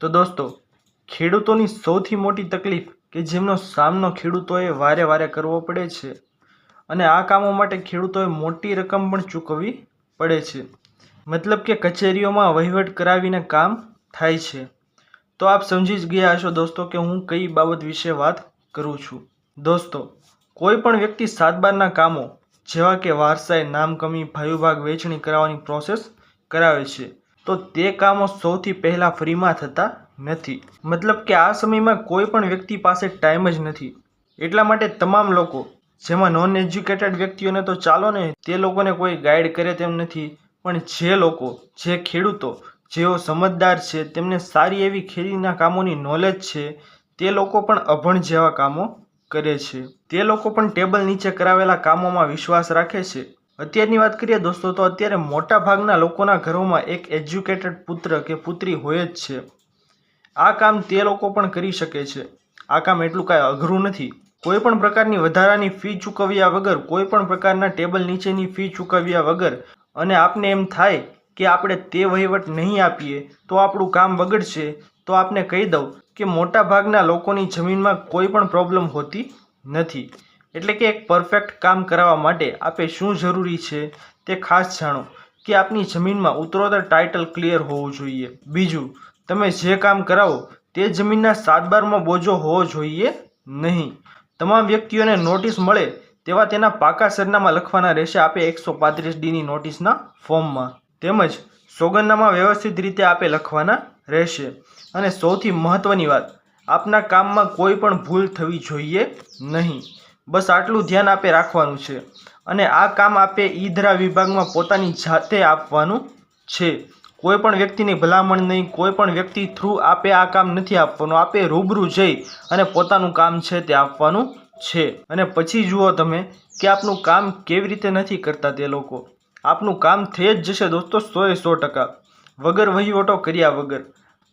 તો દોસ્તો, ખેડૂતોની સૌથી મોટી તકલીફ કે જેમનો સામનો ખેડૂતોએ વારે વારે કરવો પડે છે અને આ કામો માટે ખેડૂતોએ મોટી રકમ પણ ચૂકવવી પડે છે. મતલબ કે કચેરીઓમાં વહીવટ કરાવીને કામ થાય છે. તો આપ સમજી જ ગયા હશો દોસ્તો કે હું કઈ બાબત વિશે વાત કરું છું. દોસ્તો, કોઈ પણ વ્યક્તિ સાતબારના કામો, જેવા કે વારસાઈ, નામકમી, ભાયુભાગ વેચણી કરાવવાની પ્રોસેસ કરાવે છે. તો તે કામો સૌથી પહેલાં ફ્રીમાં થતા નથી. મતલબ કે આ સમયમાં કોઈ પણ વ્યક્તિ પાસે ટાઈમ જ નથી. એટલા માટે તમામ લોકો, જેમાં નોન એજ્યુકેટેડ વ્યક્તિઓને તો ચાલો ને, તે લોકોને કોઈ ગાઈડ કરે તેમ નથી. પણ જે લોકો, જે ખેડૂતો, જેઓ સમજદાર છે, તેમને સારી એવી ખેતીના કામોની નોલેજ છે, તે લોકો પણ અભણ જેવા કામો કરે છે. તે લોકો પણ ટેબલ નીચે કરાવેલા કામોમાં વિશ્વાસ રાખે છે. અત્યારની વાત કરીએ દોસ્તો, તો અત્યારે મોટા ભાગના લોકોના ઘરોમાં એક એજ્યુકેટેડ પુત્ર કે પુત્રી હોય જ છે. આ કામ તે લોકો પણ કરી શકે છે. આ કામ એટલું કાંઈ અઘરું નથી. કોઈ પણ પ્રકારની વધારાની ફી ચૂકવ્યા વગર, કોઈ પણ પ્રકારના ટેબલ નીચેની ફી ચૂકવ્યા વગર અને આપને એમ થાય કે આપણે તે વહીવટ નહીં આપીએ, તો આપણું કામ બગડશે. તો આપને કહી દઉં કે મોટા ભાગના લોકોની જમીનમાં કોઈ પણ પ્રોબ્લેમ હોતી નથી. એટલે કે એક પરફેક્ટ કામ કરાવવા માટે આપે શું જરૂરી છે તે ખાસ જાણો કે આપની જમીનમાં ઉત્તરોત્તર ટાઇટલ ક્લિયર હોવું જોઈએ. બીજું, તમે જે કામ કરાવો તે જમીનના સાતબારમાં બોજો હોવો જોઈએ નહીં. તમામ વ્યક્તિઓને નોટિસ મળે તેવા તેના પાકા સરનામા લખવાના રહેશે આપે એકસો પાંત્રીસ ડીની નોટિસના ફોર્મમાં તેમજ સોગંદનામા વ્યવસ્થિત રીતે આપે લખવાના રહેશે. અને સૌથી મહત્ત્વની વાત, આપના કામમાં કોઈ પણ ભૂલ થવી જોઈએ નહીં. બસ આટલું ધ્યાન આપે રાખવાનું છે. અને આ કામ આપે ઈધરા વિભાગમાં પોતાની જાતે આપવાનું છે. કોઈ પણ વ્યક્તિની ભલામણ નહીં, કોઈ પણ વ્યક્તિ થ્રુ આપે આ કામ નથી આપવાનું. આપે રૂબરૂ જઈ અને પોતાનું કામ છે તે આપવાનું છે. અને પછી જુઓ તમે કે આપનું કામ કેવી રીતે નથી કરતા તે લોકો. આપનું કામ થઈ જ જશે દોસ્તો, સોએ સો ટકા. વગર વહીવટો કર્યા વગર.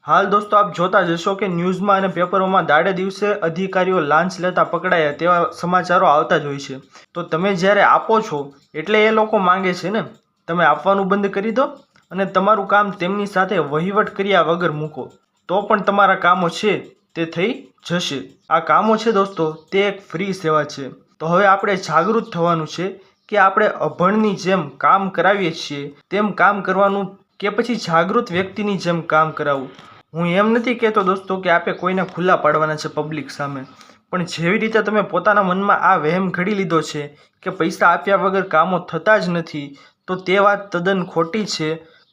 હાલ દોસ્તો આપ જોતા જશો કે ન્યૂઝમાં અને પેપરોમાં દાડે દિવસે અધિકારીઓ લાંચ લેતા પકડાયા તેવા સમાચારો આવતા જ હોય છે. તો તમે જ્યારે આપો છો, એટલે એ લોકો માંગે છે ને? તમે આપવાનું બંધ કરી દો અને તમારું કામ તેમની સાથે વહીવટ કર્યા વગર મૂકો. તો પણ તમારા કામો છે, તે થઈ જશે. આ કામો છે દોસ્તો, તે એક ફ્રી સેવા છે. તો હવે આપણે જાગૃત થવાનું છે કે આપણે અભણની જેમ કામ કરાવીએ છીએ, તેમ કામ કરવાનું કે પછી જાગૃત વ્યક્તિની જેમ કામ કરાવવું? હું એમ નથી કહેતો દોસ્તો કે આપે કોઈને ખુલ્લા પાડવાના છે પબ્લિક સામે. પણ જેવી રીતે તમે પોતાના મનમાં આ વહેમ ઘડી લીધો છે કે પૈસા આપ્યા વગર કામો થતા જ નથી, તો તે વાત તદ્દન ખોટી છે.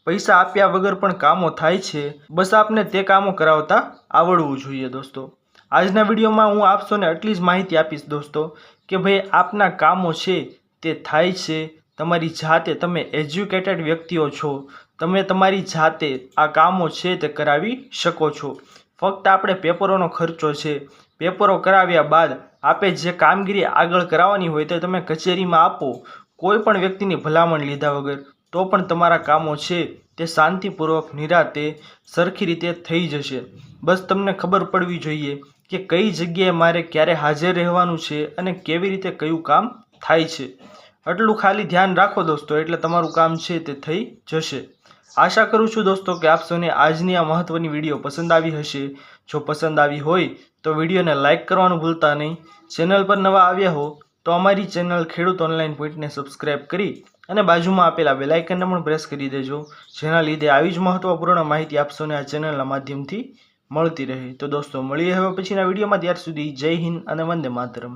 પૈસા આપ્યા વગર પણ કામો થાય છે. બસ આપને તે કામો કરાવતા આવડવું જોઈએ દોસ્તો. આજના વિડીયોમાં હું આપશોને આટલી જ માહિતી આપીશ દોસ્તો કે ભાઈ આપના કામો છે તે થાય છે તમારી જાતે તમે એજ્યુકેટેડ વ્યક્તિઓ છો. તમે તમારી જાતે આ કામો છે તે કરાવી શકો છો. ફક્ત આપણે પેપરોનો ખર્ચો છે. પેપરો કરાવ્યા બાદ આપે જે કામગીરી આગળ કરાવવાની હોય તે તમે કચેરીમાં આપો. કોઈ પણ વ્યક્તિની ભલામણ લીધા વગર તો પણ તમારા કામો છે તે શાંતિપૂર્વક નિરાતે સરખી રીતે થઈ જશે. બસ તમને ખબર પડવી જોઈએ કે કઈ જગ્યાએ મારે ક્યારે હાજર રહેવાનું છે અને કેવી રીતે કયું કામ થાય છે. આટલું ખાલી ધ્યાન રાખો દોસ્તો, એટલે તમારું કામ છે તે થઈ જશે. આશા કરું છું દોસ્તો કે આપ સૌને આજની આ મહત્ત્વની વીડિયો પસંદ આવી હશે. જો પસંદ આવી હોય, તો વિડીયોને લાઇક કરવાનું ભૂલતા નહીં. ચેનલ પર નવા આવ્યા હો, તો અમારી ચેનલ ખેડૂત ઓનલાઈન પોઈન્ટને સબસ્ક્રાઈબ કરી અને બાજુમાં આપેલા બેલાઇકનને પણ પ્રેસ કરી દેજો, જેના લીધે આવી જ મહત્ત્વપૂર્ણ માહિતી આપ સૌને આ ચેનલના માધ્યમથી મળતી રહે. તો દોસ્તો, મળીએ હવે પછીના વિડીયોમાં. ત્યાર સુધી જય હિન્દ અને વંદે માતરમ.